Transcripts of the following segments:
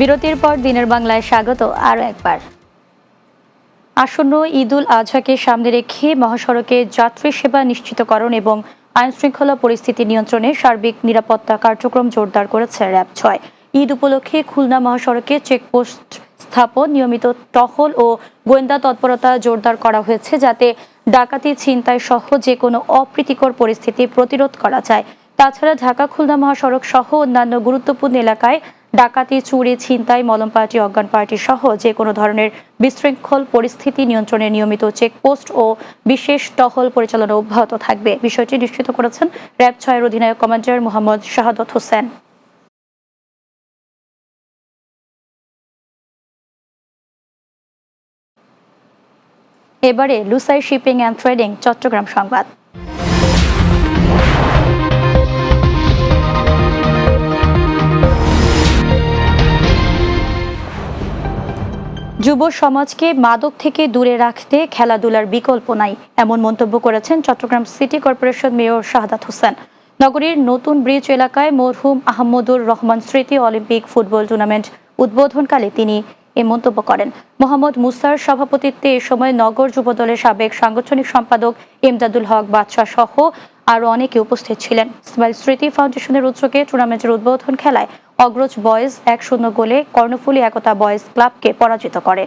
বিরতির পর দিনের বাংলায় স্বাগত আরও একবার। আসন্ন ঈদুল আজহাকে সামনে রেখে মহাসড়কে যাত্রী সেবা নিশ্চিতকরণ এবং আইন শৃঙ্খলা পরিস্থিতি নিয়ন্ত্রণে সার্বিক নিরাপত্তা কার্যক্রম জোরদার করেছে র্যাব ছয়। ঈদ উপলক্ষে খুলনা মহাসড়কে চেকপোস্ট স্থাপন, নিয়মিত টহল ও গোয়েন্দা তৎপরতা জোরদার করা হয়েছে যাতে ডাকাতি, ছিনতাই সহ যে কোনো অপ্রীতিকর পরিস্থিতি প্রতিরোধ করা যায়। তাছাড়া ঢাকা, খুলনা মহাসড়ক সহ অন্যান্য গুরুত্বপূর্ণ এলাকায় ডাকাতি, চুরি, ছিনতাই, মলম পার্টি, অজ্ঞান পার্টি সহ যে কোনো ধরনের বিশৃঙ্খল পরিস্থিতি নিয়ন্ত্রণে নিয়মিত চেকপোস্ট ও বিশেষ টহল পরিচালনা অব্যাহত থাকবে। বিষয়টি নিশ্চিত করেছেন র্যাব ছয়ের অধিনায়ক কমান্ডার মোহাম্মদ শাহাদত হোসেন। এবারে Lusai shipping and trading, Chattogram সংবাদ। যুব সমাজকে মাদক থেকে দূরে রাখতে খেলাধুলার বিকল্প নাই, এমন মন্তব্য করেছেন Chattogram city corporation mayor Shahadat Hossain. নগরীর নতুন ব্রিজ এলাকায় মরহুম আহমদুর রহমান স্মৃতি অলিম্পিক ফুটবল টুর্নামেন্ট উদ্বোধনকালে তিনি এ মন্তব্য করেন। মোহাম্মদ মুসার সভাপতিত্বে এ সময় নগর যুবদলের সাবেক সাংগঠনিক সম্পাদক এমদাদুল হক বাদশাহ সহ আরও অনেকে উপস্থিত ছিলেন। স্মাইল স্মৃতি ফাউন্ডেশনের উদ্যোগে টুর্নামেন্টের উদ্বোধন খেলায় অগ্রজ বয়েজ এক শূন্য গোলে কর্ণফুলী একতা বয়েজ ক্লাবকে পরাজিত করে।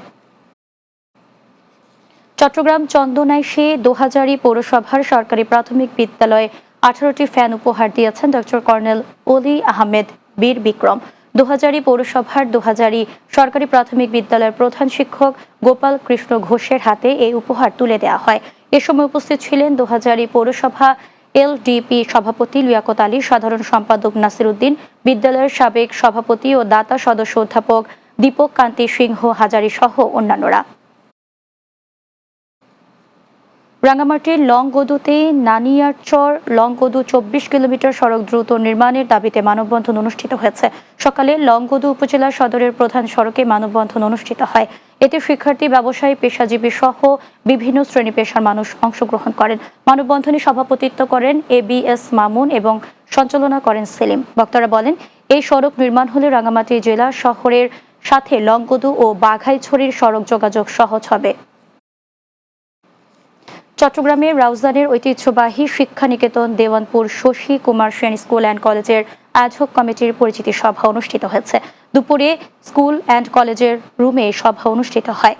চট্টগ্রাম চন্দনাইশে দোহাজারি পৌরসভার সরকারি প্রাথমিক বিদ্যালয়ে আঠারোটি ফ্যান উপহার দিয়েছেন ডক্টর কর্নেল অলি আহমেদ বীর বিক্রম। দোহাজারি পৌরসভার দোহাজারি সরকারি প্রাথমিক বিদ্যালয়ের প্রধান শিক্ষক গোপাল কৃষ্ণ ঘোষের হাতে এই উপহার তুলে দেওয়া হয়। এ সময় উপস্থিত ছিলেন দোহাজারি পৌরসভা এলডিপি সভাপতি লিয়াকত আলী, সাধারণ সম্পাদক নাসির উদ্দিন, বিদ্যালয়ের সাবেক সভাপতি ও দাতা সদস্য অধ্যাপক দীপক কান্তি সিংহ হাজারি সহ অন্যান্যরা। রাঙ্গামাটির লংগদুতে নানিয়ারচর লংগদু চব্বিশ কিলোমিটার সড়ক দ্রুত নির্মাণের দাবিতে মানববন্ধন অনুষ্ঠিত হয়েছে। সকালে লংগদু উপজেলা সদরের প্রধান সড়কে মানববন্ধন অনুষ্ঠিত হয়। এতে শিক্ষার্থী, ব্যবসায়ী, পেশাজীবী সহ বিভিন্ন শ্রেণি পেশার মানুষ অংশগ্রহণ করেন। মানববন্ধনে সভাপতিত্ব করেন এ বি এস মামুন এবং সঞ্চালনা করেন সেলিম। বক্তারা বলেন, এই সড়ক নির্মাণ হলে রাঙ্গামাটি জেলা শহরের সাথে লংগদু ও বাঘাইছড়ির সড়ক যোগাযোগ সহজ হবে। চট্টগ্রামের রাউজানের ঐতিহ্যবাহী শিক্ষানিকেতন দেওয়ানপুর শশী কুমার সেন স্কুল অ্যান্ড কলেজের অ্যাডহক কমিটির পরিচিতি সভা অনুষ্ঠিত হয়েছে। দুপুরে স্কুল অ্যান্ড কলেজের রুমে সভা অনুষ্ঠিত হয়।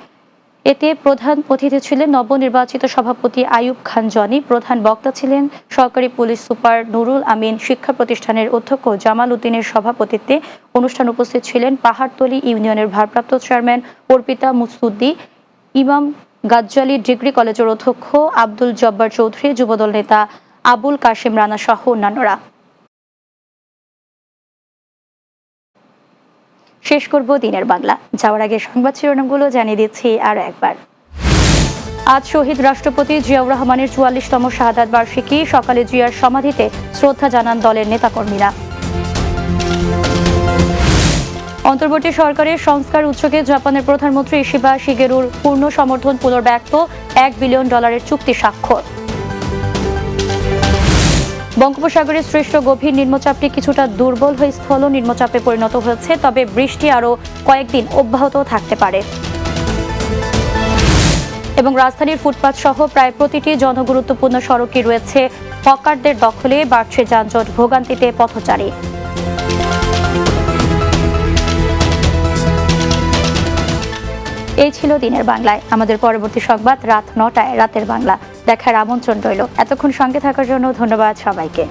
এতে প্রধান অতিথি ছিলেন নবনির্বাচিত সভাপতি আয়ুব খান জনি, প্রধান বক্তা ছিলেন সরকারি পুলিশ সুপার নুরুল আমিন, শিক্ষা প্রতিষ্ঠানের অধ্যক্ষ জামাল উদ্দিনের সভাপতিত্বে অনুষ্ঠান উপস্থিত ছিলেন পাহাড়তলী ইউনিয়নের ভারপ্রাপ্ত চেয়ারম্যান অর্পিতা মুসুদ্দি, ইমাম গাজ্জালি ডিগ্রি কলেজের অধ্যক্ষ আব্দুল জব্বার চৌধুরী, যুবদল নেতা আবুল কাশিম রানা সহ অন্যান্যরা। শেষ করব দিনের বাংলা। যাওয়ার আগে সংবাদ শিরোনামগুলো জানিয়ে দিচ্ছি আরও একবার। আজ শহীদ রাষ্ট্রপতি জিয়াউর রহমানের চুয়াল্লিশতম শাহাদাত বার্ষিকী সকালে জিয়ার সমাধিতে শ্রদ্ধা জানান দলের নেতাকর্মীরা। অন্তর্বর্তী সরকারের সংস্কার উৎসকে জাপানের প্রধানমন্ত্রী ইশিবা শিগেরুর পূর্ণ সমর্থন পুনর্ব্যক্ত এক বিলিয়ন ডলারের চুক্তি স্বাক্ষর। বঙ্গোপসাগরে সৃষ্ট গভীর নিম্নচাপটি কিছুটা দুর্বল হয়ে স্থল নিম্নচাপে পরিণত হয়েছে, তবে বৃষ্টি আরও কয়েকদিন অব্যাহত থাকতে পারে। এবং রাজধানীর ফুটপাত সহ প্রায় প্রতিটি জনগুরুত্বপূর্ণ সড়কই রয়েছে হকারদের দখলে, বাড়ছে যানজট, ভোগান্তিতে পথচারী। এই ছিল দিনের বাংলায়। আমাদের পরবর্তী সংবাদ রাত নটায়, রাতের বাংলা। দেখার আমন্ত্রণ রইল। এতক্ষণ সঙ্গে থাকার জন্য ধন্যবাদ সবাইকে।